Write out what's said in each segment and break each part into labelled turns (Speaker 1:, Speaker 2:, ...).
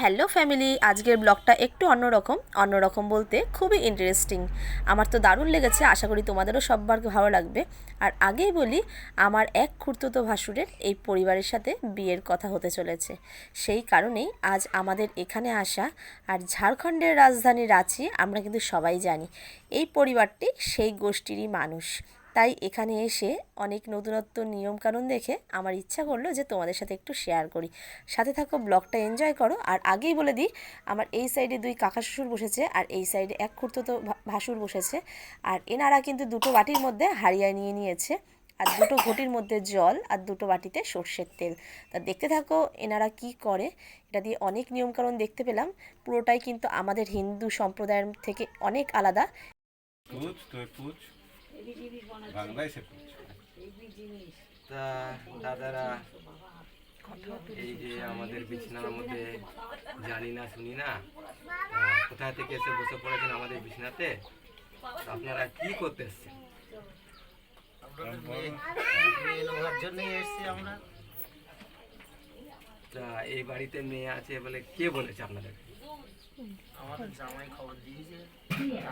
Speaker 1: Hello family, আজকের ব্লগটা একটু অন্যরকম। অন্যরকম বলতে খুবই ইন্টারেস্টিং আমার তো দারুণ লেগেছে, আশা করি তোমাদেরও সবার ভালো লাগবে। আর আগেই বলি, আমার এক খুঁড়তুতো ভাসুরের এই পরিবারের সাথে বিয়ের কথা হতে চলেছে। সেই কারণেই আজ আমাদের এখানে আসা আর ঝাড়খণ্ডের রাজধানী রাঁচি আমরা কিন্তু সবাই জানি। এই পরিবারটি সেই গোষ্ঠীরই মানুষ। তাই এখানে এসে অনেক নতুনত্ব নিয়মকানুন দেখে আমার ইচ্ছা করল যে তোমাদের সাথে একটু শেয়ার করি। সাথে থাকো ব্লগটা এনজয় করো। আর আগেই বলে দিই, আমার এই সাইডে দুই কাকা শ্বশুর বসেছে আর এই সাইডে এক খুঁড়তো ভাসুর বসেছে। আর এনারা কিন্তু দুটো বাটির মধ্যে হারিয়ে নিয়ে নিয়েছে। আর দুটো ঘটির মধ্যে জল আর দুটো বাটিতে সর্ষের তেল। তা দেখতে থাকো এনারা কি করে। এটা দিয়ে অনেক নিয়মকানুন দেখতে পেলাম। পুরোটাই কিন্তু আমাদের হিন্দু সম্প্রদায়ের থেকে অনেক আলাদা।
Speaker 2: বাংলায় সে
Speaker 3: তা দাদারা এই যে আমাদের বিছানার মধ্যে জানি না শুনি না কোথা থেকে এসে বসে পড়েছেন আমাদের বিছানাতে? তা আপনারা কি করতে এসছেন? তা এই বাড়িতে মেয়ে আছে বলে কে বলেছে আপনাদের?
Speaker 4: আমাদের জামাই খবর দিয়েছে।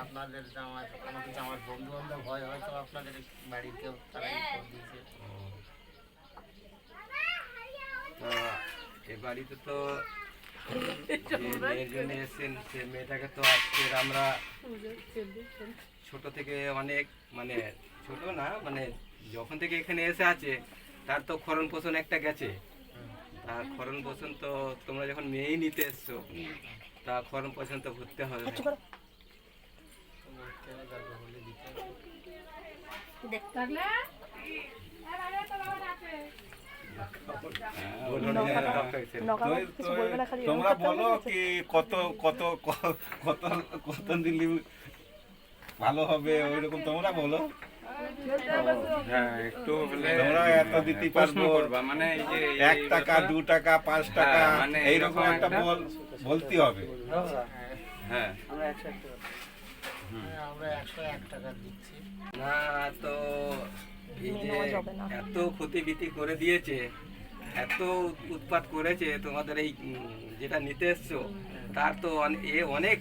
Speaker 4: আপনাদের জামাই কোনো কিছু আমার বন্ধু বান্ধব হয় হয়তো আপনাদের বাড়ির কেউ তারাই খবর দিয়েছে।
Speaker 3: তা এই বাড়িতে তো মেয়ের জন্য এসেছেন সে মেয়েটাকে তো আজকের আমরা ছোট থেকে অনেক মানে ছোট না মানে যখন থেকে এখানে এসে আছে তার তো খরণ পোষণ একটা গেছে। তা খরণ পোষণ তো তোমরা যখন মেয়েই নিতে এসছো। তা খরণ পোষণ তো ভরতে হবে
Speaker 4: তো বলতে হবে, দরকার হলে দিতে হবে।
Speaker 3: বলুন যে ডক্টর এসে।
Speaker 2: তুই- তুই- তোমরা বলো কি কত কত কত কত দিলি? ভালো হবে ওইরকম তোমরা বলো।
Speaker 5: হ্যাঁ একটু হলে
Speaker 2: তোমরা এত দিতে
Speaker 5: প্রশ্ন
Speaker 2: পারব।
Speaker 5: করবা মানে এই যে
Speaker 2: এক টাকা দু টাকা পাঁচ টাকা
Speaker 5: হ্যাঁ, মানে
Speaker 2: এইরকম একটা
Speaker 5: একটা-
Speaker 2: বল বলতে হবে। হ্যাঁ।
Speaker 4: হ্যাঁ, আমরা একশো এক টাকা দিচ্ছি।
Speaker 3: না তো এই যে এত ক্ষতিবিতি করে দিয়েছে এত উৎপাত করেছে তোমাদের এই যেটা নিতে এসছো তার তো এ অনেক।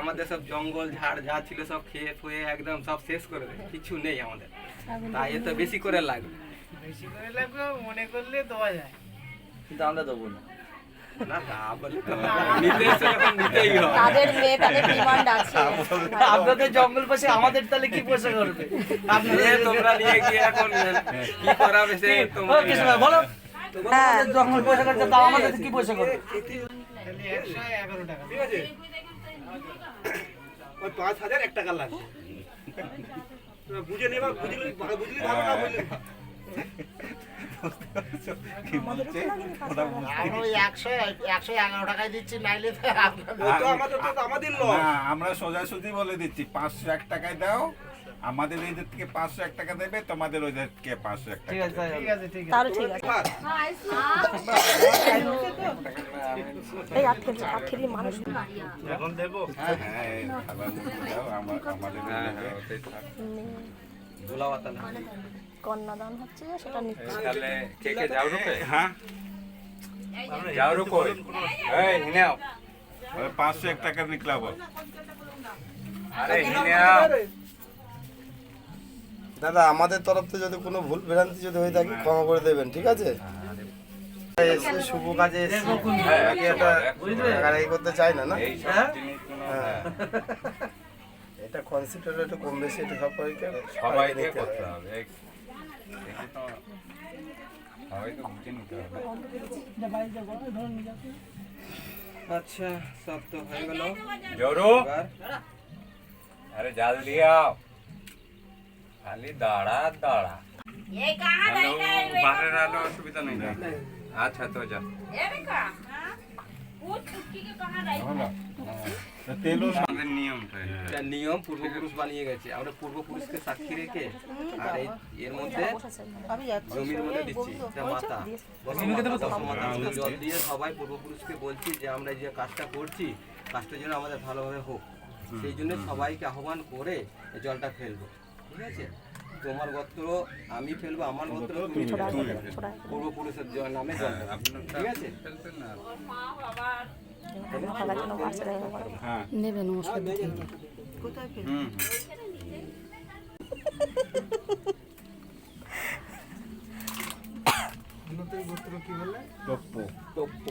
Speaker 3: আমাদের সব জঙ্গল ঝাড় যা ছিল সব খেয়ে ফুয়ে একদম সব শেষ করে দেয় কিছু নেই আমাদের। তাই এ তো বেশি করে লাগবে।
Speaker 4: বেশি করে লাগবে মনে করলে দেওয়া যায়।
Speaker 3: না। তা বলে তো নিতে এসছো যখন নিতেই হবে।
Speaker 1: তাদের মেয়ে তাদের ডিমান্ড আছে।
Speaker 6: আপনাদের জঙ্গল পাশে আমাদের তাহলে কি পয়সা করবে?
Speaker 3: এ তোমরা নিয়ে গিয়ে এখন কি করাবে সে তোমরা
Speaker 6: না, বলো। জঙ্গল পয়সা করছে তাও আমাদের কি পয়সা করবে?
Speaker 4: একশো এগারো টাকা।
Speaker 3: ঠিক আছে। ওই পাঁচ হাজার এক টাকা লাগবে। বুঝে নেবা বুঝলি বুঝলি ভালো না বুঝলি।
Speaker 4: আমরা
Speaker 2: সোজাসুজি বলে দিচ্ছি পাঁচশো এক টাকায় দাও আমাদের এইদের থেকে পাঁচশো এক টাকা দেবে তোমাদের ওইদের থেকে পাঁচশো এক টাকা
Speaker 6: ঠিক আছে
Speaker 4: আছে আছে।
Speaker 1: এই মানুষ।
Speaker 4: এখন দেবো?
Speaker 2: হ্যাঁ এই আমাদের ওই
Speaker 1: কন্যাদান হচ্ছে সেটা নিচ্ছে।
Speaker 5: তাহলে কে কে যাও রুপে? হ্যাঁ? যাও রুকো এই হিনাও
Speaker 2: ওই পাঁচশো এক টাকা নিকলা বল
Speaker 5: আরে হিনাও
Speaker 7: দাদা আমাদের তরফ থেকে যদি কোনো ভুল ভ্রান্তি যদি হয়ে থাকে ক্ষমা করে দেবেন ঠিক আছে? শুভ কাজে এসে করতে চাই না না?
Speaker 5: কোনো
Speaker 7: হ্যাঁ। এটা কনসিডার একটু কম বেশি এটা সবাইকে
Speaker 5: সবাইকে। করতে হবে।
Speaker 3: আচ্ছা সব তো হয়ে গেল।
Speaker 5: আরে জলদি आओ খালি দাঁড়া দাঁড়া। আলো অসুবিধা নেই আচ্ছা তো যা।
Speaker 2: তো তেলও
Speaker 5: আমাদের নিয়মটা এটা।
Speaker 3: এটা নিয়ম পূর্বপুরুষ বানিয়ে গেছে। আমরা পূর্বপুরুষকে সাক্ষী রেখে আর এর মধ্যে জমির মধ্যে দিচ্ছি। মাতা। জল দিয়ে সবাই পূর্বপুরুষকে বলছি যে আমরা যে কাজটা করছি কাজটা যেন আমাদের ভালোভাবে হোক। সেই জন্য সবাইকে আহ্বান করে এই জলটা ফেলব। ঠিক আছে? তোমার গোত্র আমি ফেলব আমার গোত্র তুমি। পূর্বপুরুষের নামে জল ঠিক আছে?
Speaker 8: করে।
Speaker 2: হ্যাঁ।
Speaker 5: হুম।
Speaker 2: টপ্প
Speaker 3: টপ্প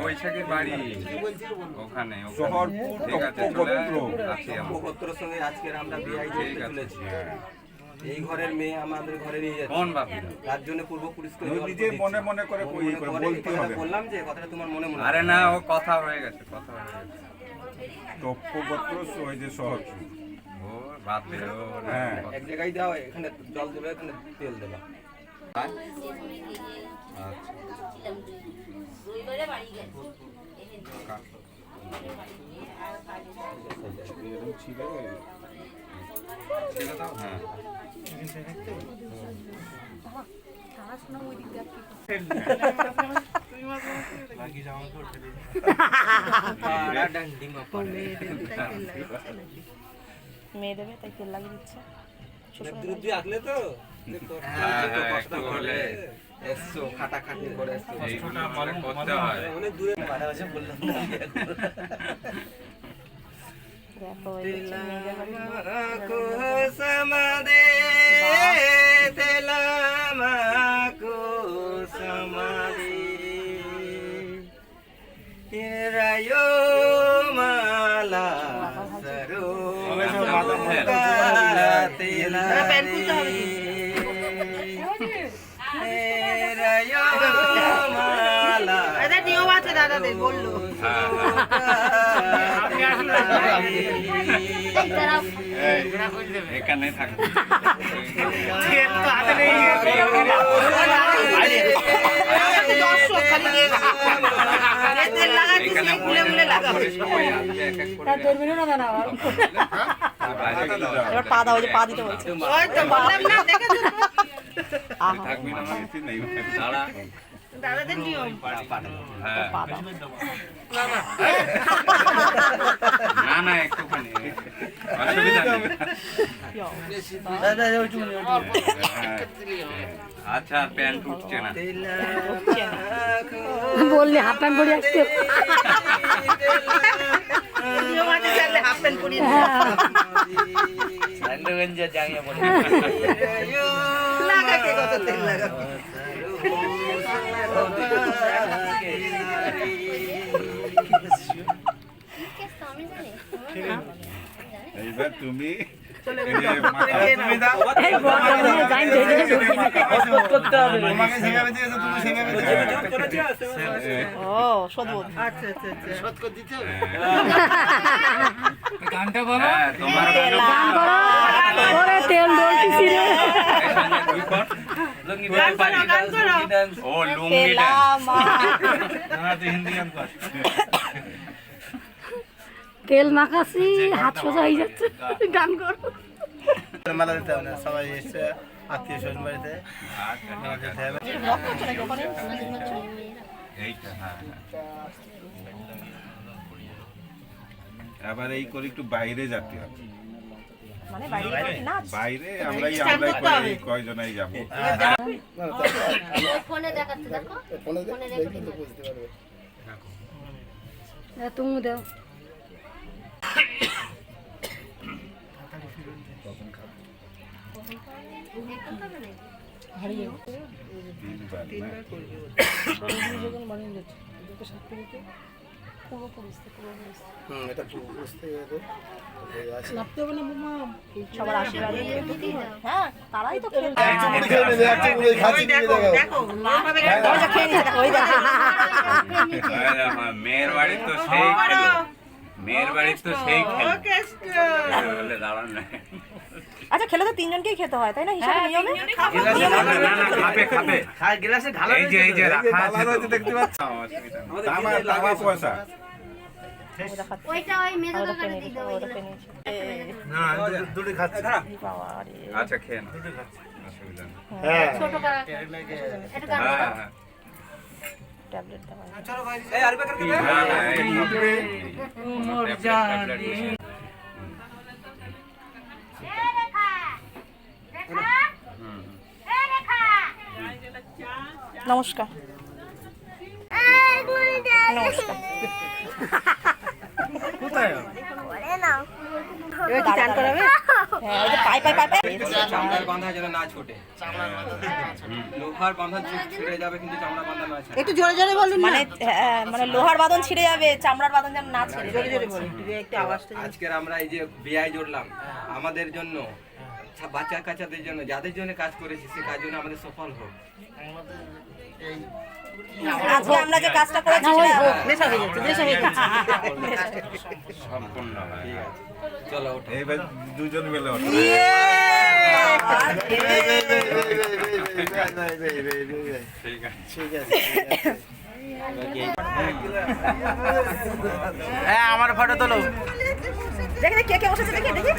Speaker 5: বৈশাখীর বাড়ি। ওখানে ওখানে। ঠিক আছে চলে আসি আমরা।
Speaker 3: সঙ্গে আজকের আমরা বিয়ে
Speaker 5: ঠিক আছে।
Speaker 3: এই ঘরের মেয়ে আমাদের ঘরে নিয়ে যাচ্ছে।
Speaker 5: কোন বাপি?
Speaker 3: তার জন্য পূর্বপুরুষকে
Speaker 2: তুমি
Speaker 3: জল
Speaker 2: নিজে মনে মনে করে ইয়ে করে
Speaker 3: করে
Speaker 2: বলতে হবে।
Speaker 3: বললাম যে কথাটা তোমার মনে মনে
Speaker 5: আরে না ও কথা হয়ে গেছে কথা হয়ে গেছে।
Speaker 2: টপ্প গোত্র ওই যে শহরপুর
Speaker 5: ও দে ও
Speaker 2: হ্যাঁ।
Speaker 3: এক জায়গায় দাও এখানে জল দেবে এখানে তেল দেবে।
Speaker 5: ছেড়ে হ্যাঁ
Speaker 8: মেয়ে দেবে তাই তেল লাগিয়ে দিচ্ছে। শ্বশুরের
Speaker 3: হ্যাঁ,
Speaker 5: হ্যাঁ,
Speaker 3: যত
Speaker 5: হ্যাঁ,
Speaker 3: কষ্ট
Speaker 5: একটু
Speaker 3: করে
Speaker 5: হলে।
Speaker 3: এসছো খাটাখাটি করে এসছো।
Speaker 5: এইগুলো মানে করতে হয়।
Speaker 3: অনেক দূরে
Speaker 9: মারা আছে
Speaker 5: বললাম রায় এই
Speaker 9: মালা সরো হ্যাঁ। তেলা
Speaker 5: এক এক করে।
Speaker 8: এবার পা দাও যে পা দিতে বলছে।
Speaker 9: দাদাদের নিয়ম।
Speaker 5: হ্যাঁ। না না একটুখানি। অসুবিধা হ্যাঁ। আচ্ছা প্যান্ট উঠছে না।
Speaker 10: বললি হাফ প্যান্ট পরে
Speaker 9: পরিয়ে লাগাকে কত তেল লাগাবে?
Speaker 2: এইবার
Speaker 10: এই বড় নিয়ে যাই
Speaker 7: করতে হবে তোমাকে সেভাবে দিয়েছে তুমি সেভাবে
Speaker 8: ও সদবোধ
Speaker 9: আচ্ছা আচ্ছা আচ্ছা শোধ করে দিতে হবে
Speaker 5: হ্যাঁ তোমার
Speaker 10: গান করো ওরে তেল ডলতেছি রে
Speaker 5: দুই কর
Speaker 9: গান করো গান করো।
Speaker 5: ও লুঙ্গি ডান্স
Speaker 8: তেলামা
Speaker 10: তেল মাখাছি হাত সোজা হয়ে যাচ্ছে। গান করো।
Speaker 7: মেলা দিতে হবে না সবাই এসছে আত্মীয় স্বজন বাড়িতে।
Speaker 5: এইটা হ্যাঁ হ্যাঁ।
Speaker 2: আবার এই করে একটু বাইরে যেতে হবে।
Speaker 8: মানে বাইরে নাচ
Speaker 2: বাইরে? আমরাই আমরাই করে কয়জনাই যাব?
Speaker 10: ফোনে দেখাচ্ছে দেখো? ফোনে দেখে বুঝতে পারবে। তুমি দাও।
Speaker 2: তিনবার না?
Speaker 7: হুম এটা বুঝতে গেলে
Speaker 8: সবার হ্যাঁ তারাই তো খেলবে
Speaker 7: খেয়ে নেবে একটা করে খাচ্ছি দিয়ে
Speaker 9: দেখো
Speaker 7: দেখো।
Speaker 9: দেখো মামাকে
Speaker 8: ওই যে খেয়ে নিয়েছে দেখো, ওই দেখো।
Speaker 5: আরে আমার মেয়ের বাড়ির তো সেই মেয়ের বাড়ির তো সেই খেলো দাঁড়ান না।
Speaker 8: আচ্ছা খেলে তো তিনজনকেই খেতে হয় তাই না? হিসাবে নিয়মে?
Speaker 5: না না না খাবে খাবে। এই যে যে রাখা আছে
Speaker 2: দেখতে পাচ্ছ? তামা তামা পয়সা।
Speaker 8: খেয়ে
Speaker 7: না
Speaker 5: আচ্ছা
Speaker 7: হ্যাঁ।
Speaker 10: ছোট
Speaker 5: হ্যাঁ হ্যাঁ।
Speaker 8: ট্যাবলেট দেওয়া হয়।
Speaker 3: এই আর বেকার কে
Speaker 5: না, না, এই ট্যাবলেট, ট্যাবলেট বেশি। হুম, হুম।
Speaker 8: নমস্কার। নমস্কার। এবার কি চান করাবে? হ্যাঁ ওই যে পাই পাই পাই পাই
Speaker 3: চামড়ার বাঁধা যেন না ছোটে। লোহার বাঁধা ছু- ছুটে যাবে কিন্তু চামড়া বাঁধা না ছাড়ে
Speaker 10: একটু জোরে জোরে বলুন
Speaker 8: মানে হ্যাঁ, মানে লোহার বাদন ছিঁড়ে যাবে চামড়ার বাদন যেন না ছিঁড়ে। জোরে জোরে
Speaker 10: একটু আওয়াজটা
Speaker 3: আজকের আমরা এই যে বিআই জুড়লাম। আমাদের জন্য ছা- বাচ্চা কাচ্চাদের জন্য যাদের জন্য কাজ করেছি সে কাজ জন্য আমাদের সফল হোক।
Speaker 4: আমাদের এই
Speaker 8: আজকে আমরা যে কাজটা করেছি
Speaker 10: নেশা হয়ে যাচ্ছে নেশা যাচ্ছে।
Speaker 5: সম্পূর্ণ
Speaker 3: চলো ওঠো।
Speaker 2: এইবার দুজন মিলে ওঠো।
Speaker 5: ঠিক আছে।
Speaker 7: ঠিক আছে
Speaker 9: আমার ফটো তোলো।
Speaker 8: দেখে দেখে কে কে বসেছে দেখে দেখে।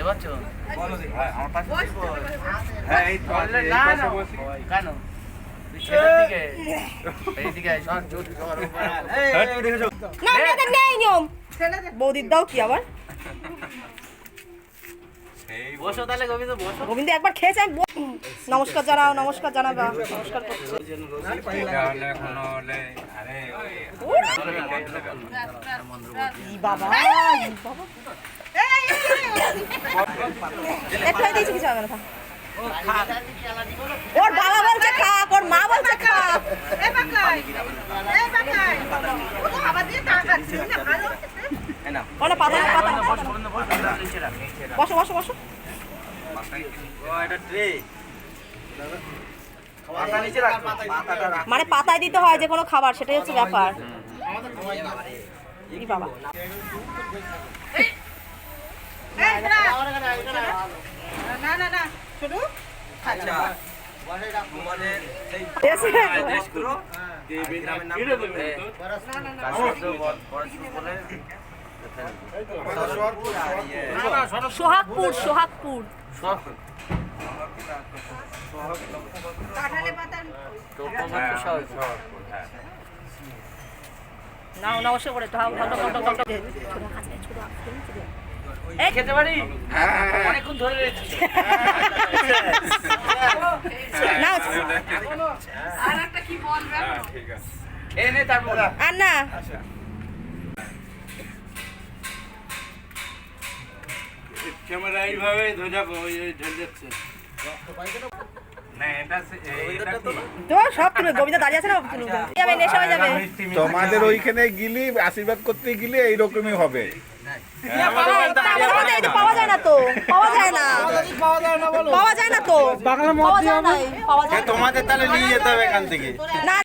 Speaker 9: আমার পাশে
Speaker 3: হ্যাঁ এই তো
Speaker 9: না না কেন
Speaker 8: বৌদির দাও কি আবার
Speaker 9: বসো তাহলে গোবিন্দ বসো
Speaker 8: গোবিন্দ একবার খেয়েছে আমি নমস্কার জানাও নমস্কার জানাবা নমস্কার করছে বাবা বাবা কিছু হবে না ওর বাবা বলছে খাক ওর মা বলছে খাক।
Speaker 9: বসো
Speaker 8: বসো বসো। মানে পাতায় দিতে হয় যে কোনো খাবার সেটাই হচ্ছে ব্যাপার। বাবা।
Speaker 9: শুরু করে
Speaker 8: সোহাগপুর সোহাগপুর নাও নাও সে করে ঢাক ঢাক ঢাক ঢাক ছোট হাতে ছোট হাতে
Speaker 9: খেতে পারি? অনেকক্ষণ ধরে রয়েছি।
Speaker 8: নাও।
Speaker 5: ঠিক আছে।
Speaker 9: খেয়ে নে তারপর
Speaker 8: আর না
Speaker 9: ক্যামেরা এইভাবে ধরে ওই ঢেল যাচ্ছে
Speaker 5: না এটা সে- এটা কি?
Speaker 8: তো সব তুমি গোবিন্দা দাঁড়িয়ে আছে না তুমি যাবে। নেশা যাবে
Speaker 2: তোমাদের ওইখানে গিলি আশীর্বাদ করতে গেলে এইরকমই হবে।
Speaker 8: পাওয়া যায় না তো পাওয়া যায় না। পাওয়া যায় না তো পাওয়া যায় না। পাওয়া যায় না।
Speaker 7: তোমাদের তাহলে নিয়ে যেতে হবে এখান থেকে।
Speaker 8: না